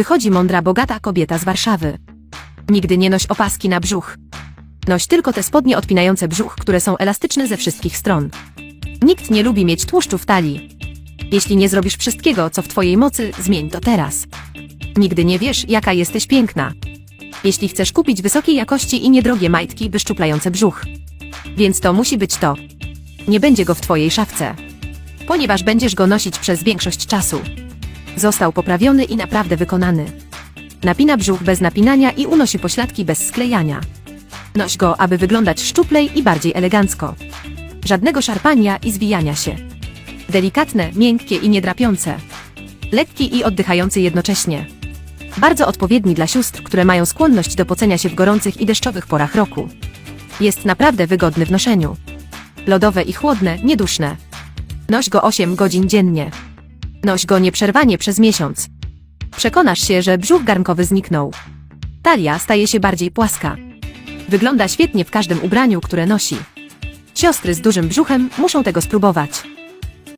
Wychodzi mądra, bogata kobieta z Warszawy. Nigdy nie noś opaski na brzuch. Noś tylko te spodnie odpinające brzuch, które są elastyczne ze wszystkich stron. Nikt nie lubi mieć tłuszczu w talii. Jeśli nie zrobisz wszystkiego, co w twojej mocy, zmień to teraz. Nigdy nie wiesz, jaka jesteś piękna. Jeśli chcesz kupić wysokiej jakości i niedrogie majtki wyszczuplające brzuch. Więc to musi być to. Nie będzie go w twojej szafce. Ponieważ będziesz go nosić przez większość czasu. Został poprawiony i naprawdę wykonany. Napina brzuch bez napinania i unosi pośladki bez sklejania. Noś go, aby wyglądać szczuplej i bardziej elegancko. Żadnego szarpania i zwijania się. Delikatne, miękkie i niedrapiące. Lekki i oddychający jednocześnie. Bardzo odpowiedni dla sióstr, które mają skłonność do pocenia się w gorących i deszczowych porach roku. Jest naprawdę wygodny w noszeniu. Lodowe i chłodne, nieduszne. Noś go 8 godzin dziennie. Noś go nieprzerwanie przez miesiąc. Przekonasz się, że brzuch garnkowy zniknął. Talia staje się bardziej płaska. Wygląda świetnie w każdym ubraniu, które nosi. Siostry z dużym brzuchem muszą tego spróbować.